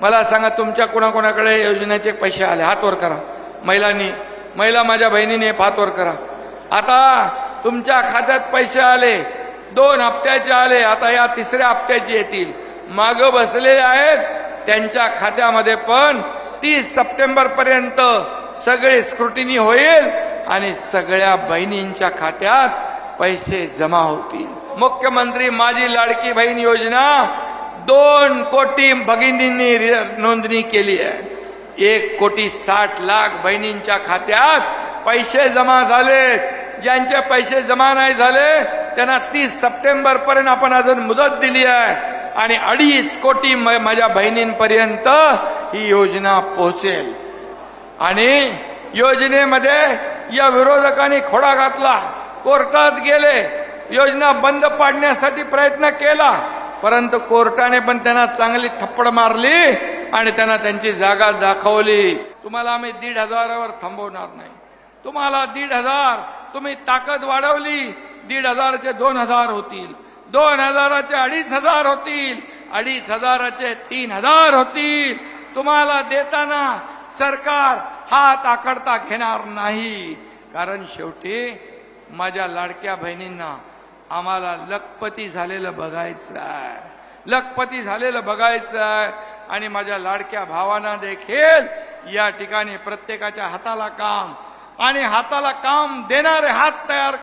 मला सांगा तुमच्या कोणाकोणाकडे योजनेचे पैसे आले? हातवर करा. महिलांनी महिला माझ्या बहिणीने हातवर करा. आता तुमच्या खात्यात पैसे आले दोन हप्त्याचे आले आता या तिसऱ्या हप्त्याचे येतील. माग बसलेले आहेत त्यांच्या खात्यामध्ये पण तीस सप्टेंबर पर्यंत सगळे स्क्रुटिनी होईल आणि सगळ्या बहिणींच्या खात्यात पैसे जमा होतील. मुख्यमंत्री माझी लाडकी बहीण योजना दोन कोटी भगिनींनी नोंदणी केली आहे. एक कोटी साठ लाख बहिणींच्या खात्यात पैसे जमा झाले. ज्यांचे पैसे जमा नाही झाले त्यांना तीस सप्टेंबर पर्यंत आपण अजून मुदत दिली आहे. आणि अडीच कोटी म- माझ्या बहिणींपर्यंत ही योजना पोहोचेल. आणि योजनेमध्ये या विरोधकांनी खोडा घातला. कोर्टात गेले. योजना बंद पाडण्यासाठी प्रयत्न केला. परंतु कोर्टाने पण त्यांना चांगली थप्पड मारली आणि त्यांना त्यांची जागा दाखवली. तुम्हाला आम्ही दीड हजारावर थांबवणार नाही. तुम्हाला दीड हजार तुम्ही ताकद वाढवली दीड हजाराचे दोन हजार होतील. दोन हजाराचे अडीच हजार होतील. अडीच हजाराचे तीन हजार होतील. तुम्हाला देताना सरकार हात आखडता घेणार नाही. कारण शेवटी माझ्या लाडक्या बहिणींना आम्हाला लखपती झालेलं बघायचं आहे लखपती झालेलं बघायचं आहे आणि माझ्या लाडक्या भावांना देखील या ठिकाणी प्रत्येकाच्या हाताला काम. आणि हाताला काम देणारे हात तयार